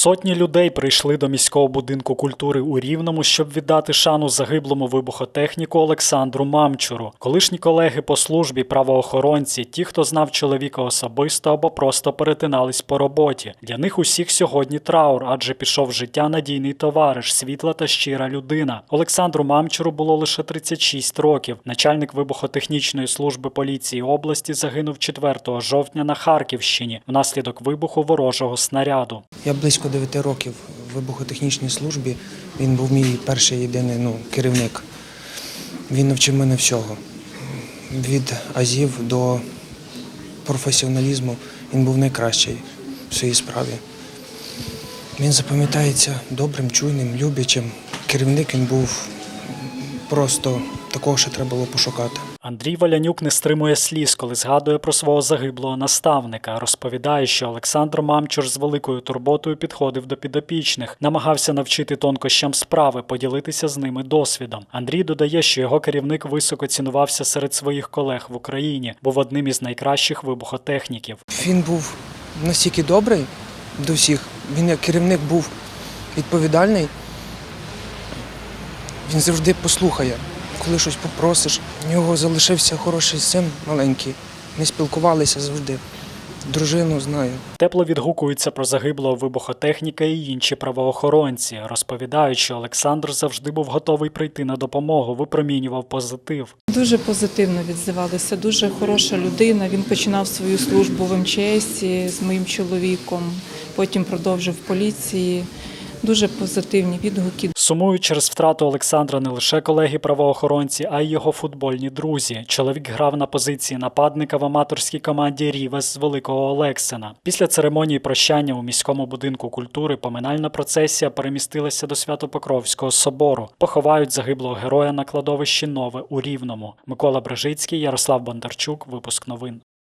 Сотні людей прийшли до міського будинку культури у Рівному, щоб віддати шану загиблому вибухотехніку Олександру Мамчуру. Колишні колеги по службі, правоохоронці, ті, хто знав чоловіка особисто або просто перетинались по роботі. Для них усіх сьогодні траур, адже пішов життя надійний товариш, світла та щира людина. Олександру Мамчуру було лише 36 років. Начальник вибухотехнічної служби поліції області загинув 4 жовтня на Харківщині внаслідок вибуху ворожого снаряду. Я близько 9 років в вибухотехнічній службі. Він був мій перший єдиний ну, керівник. Він навчив мене всього. Від азів до професіоналізму він був найкращий в своїй справі. Він запам'ятається добрим, чуйним, люблячим. Керівник він був просто такого, що треба було пошукати. Андрій Валянюк не стримує сліз, коли згадує про свого загиблого наставника. Розповідає, що Олександр Мамчур з великою турботою підходив до підопічних, намагався навчити тонкощам справи, поділитися з ними досвідом. Андрій додає, що його керівник високо цінувався серед своїх колег в Україні, був одним із найкращих вибухотехніків. Він був настільки добрий до всіх. Він як керівник був відповідальний. Він завжди послухає, коли щось попросиш. У нього залишився хороший син маленький. Ми спілкувалися завжди. Дружину знаю. Тепло відгукуються про загиблого вибухотехніка і інші правоохоронці. Розповідають, що Олександр завжди був готовий прийти на допомогу, випромінював позитив. Дуже позитивно відзивалися. Дуже хороша людина. Він починав свою службу в МЧС з моїм чоловіком, потім продовжив в поліції. Дуже позитивні відгуки. Сумують через втрату Олександра не лише колеги-правоохоронці, а й його футбольні друзі. Чоловік грав на позиції нападника в аматорській команді Рівес з Великого Олексина. Після церемонії прощання у міському будинку культури поминальна процесія перемістилася до Свято-Покровського собору. Поховають загиблого героя на кладовищі Нове у Рівному. Микола Брежицький, Ярослав Бондарчук. Випуск новин.